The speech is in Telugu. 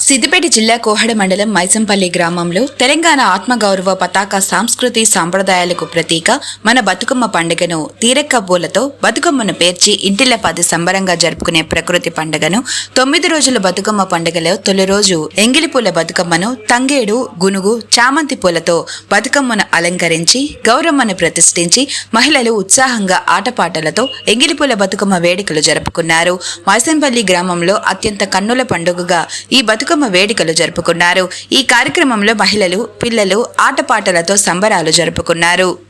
సిద్దిపేట జిల్లా కోహడ మండలం మైసంపల్లి గ్రామంలో తెలంగాణ ఆత్మగౌరవ పతాక సాంస్కృతి సాంప్రదాయాలకు ప్రతీక మన బతుకమ్మ పండుగను తీరెక్క పూలతో బతుకమ్మను పేర్చి ఇంటిల పది సంబరంగా జరుపుకునే ప్రకృతి పండుగను తొమ్మిది రోజుల బతుకమ్మ పండుగలో తొలి రోజు ఎంగిలిపూల బతుకమ్మను తంగేడు గునుగు చామంతి పూలతో బతుకమ్మను అలంకరించి గౌరమ్మను ప్రతిష్ఠించి మహిళలు ఉత్సాహంగా ఆటపాటలతో ఎంగిలిపూల బతుకమ్మ వేడుకలు జరుపుకున్నారు. మైసంపల్లి గ్రామంలో అత్యంత కన్నుల పండుగగా ఈ బతుకమ్మ వేడుకలు జరుపుకున్నారు. ఈ కార్యక్రమంలో మహిళలు పిల్లలు ఆటపాటలతో సంబరాలు జరుపుకున్నారు.